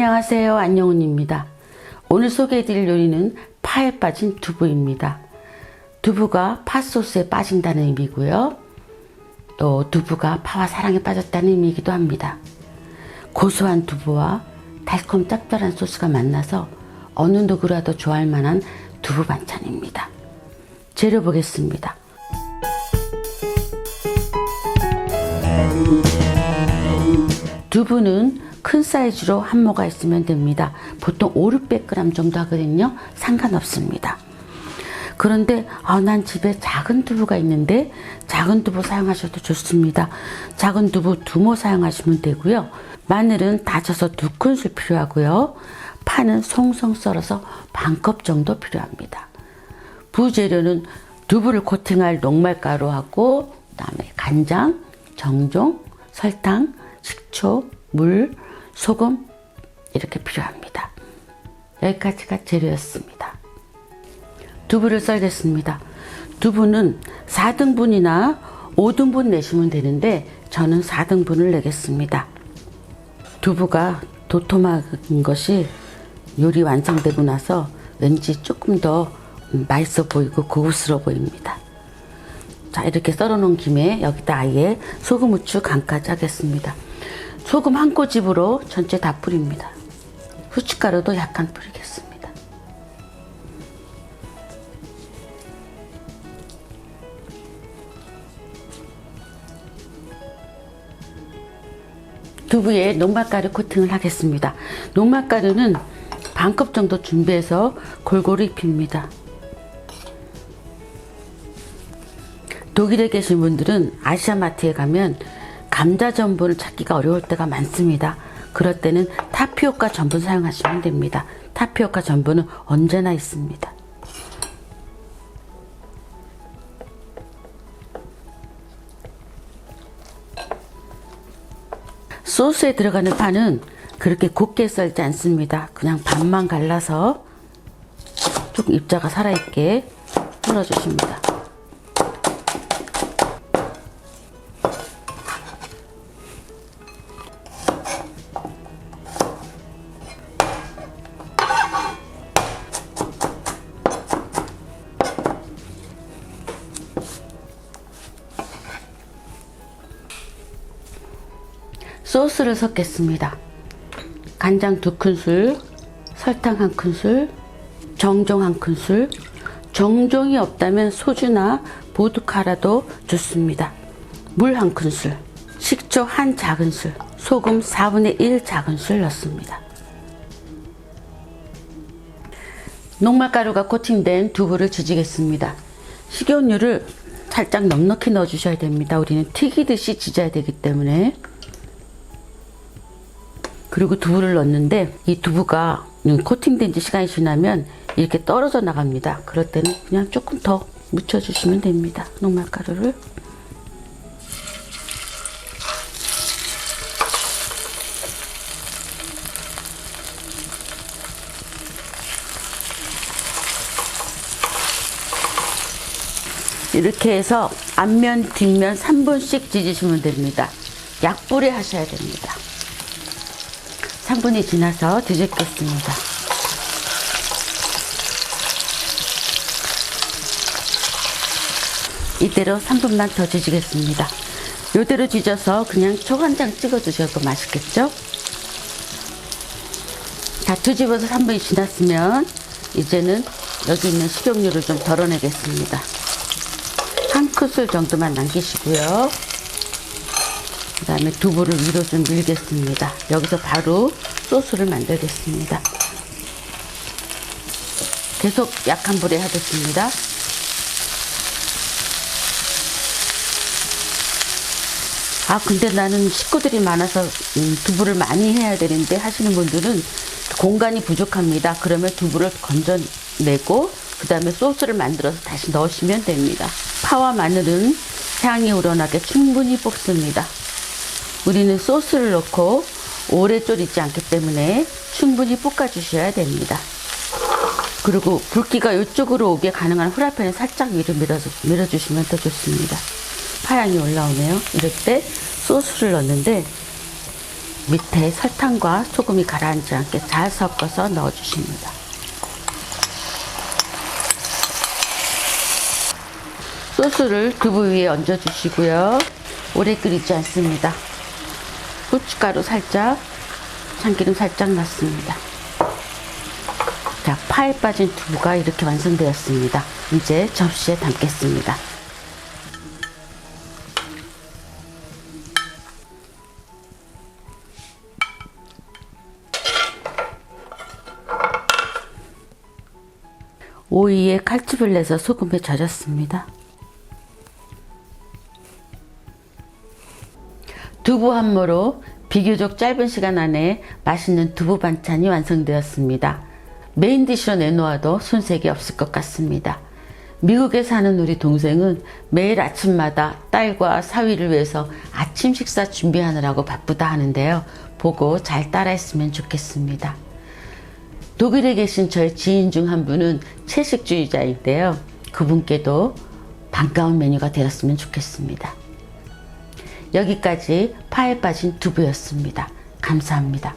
안녕하세요. 안영훈입니다. 오늘 소개해드릴 요리는 파에 빠진 두부입니다. 두부가 팥소스에 빠진다는 의미고요. 또 두부가 파와 사랑에 빠졌다는 의미이기도 합니다. 고소한 두부와 달콤 짭짤한 소스가 만나서 어느 누구라도 좋아할 만한 두부 반찬입니다. 재료 보겠습니다. 두부는 큰 사이즈로 한 모가 있으면 됩니다. 보통 5, 600g 정도 하거든요. 상관없습니다. 그런데 아, 난 집에 작은 두부가 있는데 작은 두부 사용하셔도 좋습니다. 작은 두부 두모 사용하시면 되고요. 마늘은 다져서 두 큰술 필요하고요. 파는 송송 썰어서 반 컵 정도 필요합니다. 부재료는 두부를 코팅할 녹말가루하고 그다음에 간장, 정종, 설탕, 식초, 물, 소금 이렇게 필요합니다. 여기까지가 재료였습니다. 두부를 썰겠습니다. 두부는 4등분이나 5등분 내시면 되는데 저는 4등분을 내겠습니다. 두부가 도톰한 것이 요리 완성되고 나서 왠지 조금 더 맛있어 보이고 고급스러워 보입니다. 자 이렇게 썰어 놓은 김에 여기다 아예 소금, 후추, 간까지 하겠습니다. 소금 한 꼬집으로 전체 다 뿌립니다. 후춧가루도 약간 뿌리겠습니다. 두부에 녹말가루 코팅을 하겠습니다. 녹말가루는 반 컵 정도 준비해서 골고루 입힙니다. 독일에 계신 분들은 아시아마트에 가면 감자 전분을 찾기가 어려울 때가 많습니다. 그럴 때는 타피오카 전분 사용하시면 됩니다. 타피오카 전분은 언제나 있습니다. 소스에 들어가는 파는 그렇게 곱게 썰지 않습니다. 그냥 반만 갈라서 조금 입자가 살아있게 풀어주십니다. 소스를 섞겠습니다. 간장 두 큰술, 설탕 한 큰술, 정종 한 큰술, 정종이 없다면 소주나 보드카라도 좋습니다. 물한 큰술, 식초 한 작은술, 소금 4분의 1 작은술 넣습니다. 녹말가루가 코팅된 두부를 지지겠습니다. 식용유를 살짝 넉넉히 넣어주셔야 됩니다. 우리는 튀기듯이 지져야 되기 때문에 그리고 두부를 넣는데 이 두부가 코팅된 지 시간이 지나면 이렇게 떨어져 나갑니다. 그럴 때는 그냥 조금 더 묻혀주시면 됩니다. 녹말가루를. 이렇게 해서 앞면, 뒷면 3분씩 지지시면 됩니다. 약불에 하셔야 됩니다. 3분이 지나서 뒤집겠습니다. 이대로 3분만 더 뒤지겠습니다. 이대로 뒤져서 그냥 초간장 찍어 주셔도 맛있겠죠? 다 뒤집어서 3분이 지났으면 이제는 여기 있는 식용유를 좀 덜어내겠습니다. 한 큰술 정도만 남기시고요. 그 다음에 두부를 위로 좀 밀겠습니다. 여기서 바로 소스를 만들겠습니다. 계속 약한 불에 하겠습니다. 아 근데 나는 식구들이 많아서 음, 두부를 많이 해야 되는데 하시는 분들은 공간이 부족합니다. 그러면 두부를 건져내고 그 다음에 소스를 만들어서 다시 넣으시면 됩니다. 파와 마늘은 향이 우러나게 충분히 볶습니다. 우리는 소스를 넣고 오래 졸이지 않기 때문에 충분히 볶아주셔야 됩니다. 그리고 붉기가 이쪽으로 오게 가능한 후라이팬에 살짝 위로 밀어주, 밀어 주시면 더 좋습니다. 파향이 올라오네요. 이럴 때 소스를 넣는데 밑에 설탕과 소금이 가라앉지 않게 잘 섞어서 넣어주십니다. 소스를 두부 위에 얹어주시고요. 오래 끓이지 않습니다. 고춧가루 살짝, 참기름 살짝 넣습니다. 자, 파에 빠진 두부가 이렇게 완성되었습니다. 이제 접시에 담겠습니다. 오이에 칼집을 내서 소금에 절였습니다. 두부 한 모로 비교적 짧은 시간 안에 맛있는 두부 반찬이 완성되었습니다. 메인 디쉬로 내놓아도 손색이 없을 것 같습니다. 미국에 사는 우리 동생은 매일 아침마다 딸과 사위를 위해서 아침 식사 준비하느라고 바쁘다 하는데요. 보고 잘 따라했으면 좋겠습니다. 독일에 계신 저희 지인 중 한 분은 채식주의자인데요. 그분께도 반가운 메뉴가 되었으면 좋겠습니다. 여기까지 파에 빠진 두부였습니다. 감사합니다.